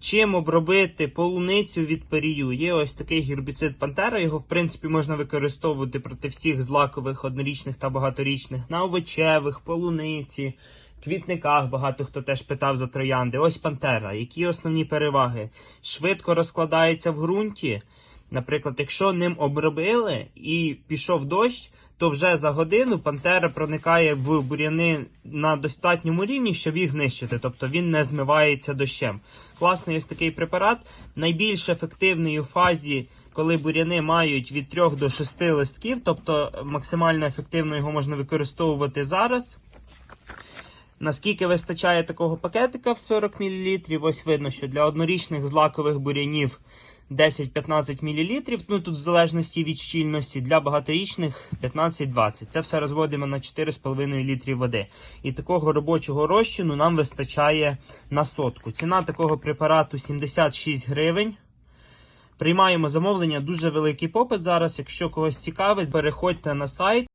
Чим обробити полуницю від перію? Є ось такий гербіцид Пантера. Його, в принципі, можна використовувати проти всіх злакових однорічних та багаторічних на овочевих, полуниці, квітниках. Багато хто теж питав за троянди. Ось Пантера. Які основні переваги? Швидко розкладається в ґрунті. Наприклад, якщо ним обробили і пішов дощ, то вже за годину пантера проникає в бур'яни на достатньому рівні, щоб їх знищити. Тобто він не змивається дощем. Класний ось такий препарат. Найбільш ефективний у фазі, коли бур'яни мають від 3 до 6 листків, тобто максимально ефективно його можна використовувати зараз. Наскільки вистачає такого пакетика в 40 мл, ось видно, що для однорічних злакових бурянів 10-15 мл, ну тут в залежності від щільності, для багаторічних 15-20. Це все розводимо на 4,5 літрів води. І такого робочого розчину нам вистачає на сотку. Ціна такого препарату 76 гривень. Приймаємо замовлення, дуже великий попит зараз. Якщо когось цікавить, переходьте на сайт.